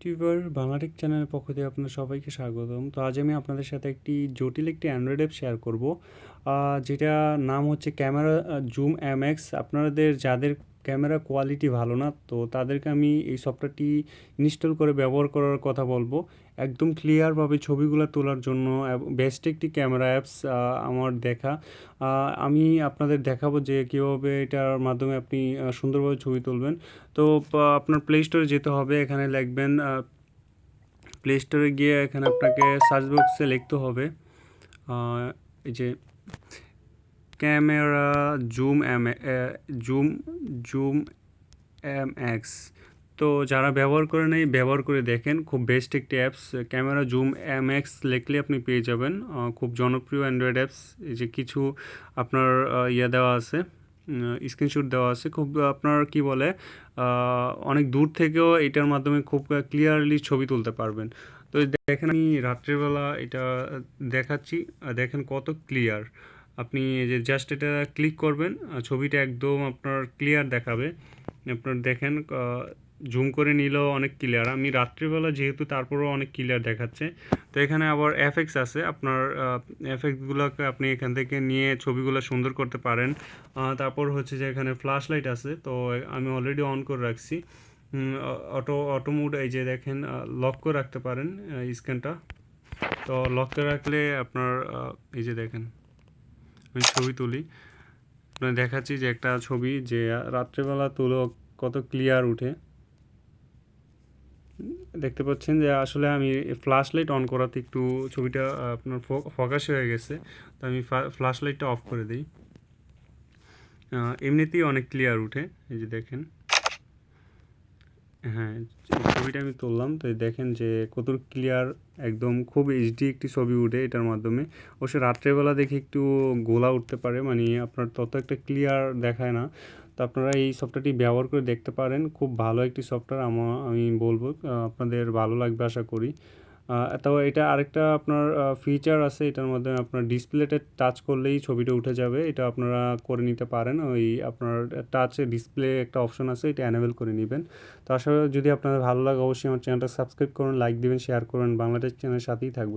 Tuber Bangla Tech চ্যানেলের পক্ষ থেকে আপনার সবাইকে স্বাগতম। তো আজ আমি আপনাদের সাথে একটি জটিল একটি অ্যান্ড্রয়েড অ্যাপ শেয়ার করব। যেটা নাম হচ্ছে ক্যামেরা জুম এম এক্স আপনাদের যাদের ক্যামেরা কোয়ালিটি ভালো না, তো তাদেরকে আমি এই সফটওয়্যারটি ইনস্টল করে ব্যবহার করার কথা বলব। একদম ক্লিয়ারভাবে ছবিগুলো তোলার জন্য বেস্ট একটি ক্যামেরা অ্যাপস আমার দেখা। আমি আপনাদের দেখাবো যে কীভাবে এটার মাধ্যমে আপনি সুন্দরভাবে ছবি তুলবেন। তো আপনার প্লে স্টোরে যেতে হবে, এখানে লিখবেন প্লে স্টোরে গিয়ে এখানে আপনাকে সার্চ বক্সে লিখতে হবে। এই যে camera, zoom M zoom zoom M, X. তো যারা ব্যবহার করে নেই, ব্যবহার করে দেখেন। খুব বেস্ট একটি apps camera, zoom M, X লিখলে আপনি পেয়ে যাবেন। খুব জনপ্রিয় অ্যান্ড্রয়েড অ্যাপস এই যে কিছু আপনার ইয়ে দেওয়া আছে স্ক্রিনশট দেওয়া আছে। খুব আপনার কি বলে অনেক দূর থেকেও এটার মাধ্যমে খুব ক্লিয়ারলি ছবি তুলতে পারবেন। তো দেখেন আমি রাত্রেবেলা এটা দেখাচ্ছি। দেখেন কত ক্লিয়ার আপনি যে জাস্ট এটা ক্লিক করবেন ছবিটা একদম আপনার ক্লিয়ার দেখাবে। আপনার দেখেন জুম করে নিলেও অনেক ক্লিয়ার আমি রাত্রিবেলা যেহেতু তারপরেও অনেক ক্লিয়ার দেখাচ্ছে। তো এখানে আবার এফেক্টস আছে। আপনার এফেক্টগুলোকে আপনি এখান থেকে নিয়ে ছবিগুলো সুন্দর করতে পারেন। তারপর হচ্ছে যে এখানে ফ্ল্যাশ লাইট আছে। তো আমি অলরেডি অন করে রাখছি। অটো অটো মুড এই যে দেখেন লক করে রাখতে পারেন স্ক্যানটা তো লক করে রাখলে আপনার এই যে দেখেন। আমি ছবি তুলি। আপনার দেখাচ্ছি যে একটা ছবি যে রাত্রেবেলা তুলো কত ক্লিয়ার উঠে। দেখতে পাচ্ছেন যে আসলে আমি ফ্ল্যাশ লাইট অন করাতে একটু ছবিটা আপনার ফোকাস হয়ে গেছে। তো আমি ফ্ল্যাশ লাইটটা অফ করে দিই। এমনিতেই অনেক ক্লিয়ার উঠে, এই যে দেখেন। হ্যাঁ ছবিটা আমি তুললাম। তো দেখেন যে কত ক্লিয়ার একদম খুব এইচডি একটি ছবি উঠে এটার মাধ্যমে। অবশ্য রাত্রেবেলা দেখে একটু গোলা উঠতে পারে মানে আপনার তত একটা ক্লিয়ার দেখায় না। তো আপনারা এই সফটওয়্যারটি ব্যবহার করে দেখতে পারেন। খুব ভালো একটি সফটওয়্যার আমার আমি বলব আপনাদের ভালো লাগবে আশা করি। তো এটা আরেকটা আপনার ফিচার আছে, এটার মধ্যে আপনার ডিসপ্লেতে টাচ করলেই ছবিটা উঠে যাবে। এটা আপনারা করে নিতে পারেন। ওই আপনার টাচে ডিসপ্লে একটা অপশন আছে, এটা অ্যানেবেল করে নেবেন। তো আসলে যদি আপনাদের ভালো লাগে, অবশ্যই আমার চ্যানেলটা সাবস্ক্রাইব করুন লাইক দিবেন শেয়ার করুন। বাংলাদেশ চ্যানেলের সাথেই থাকবেন।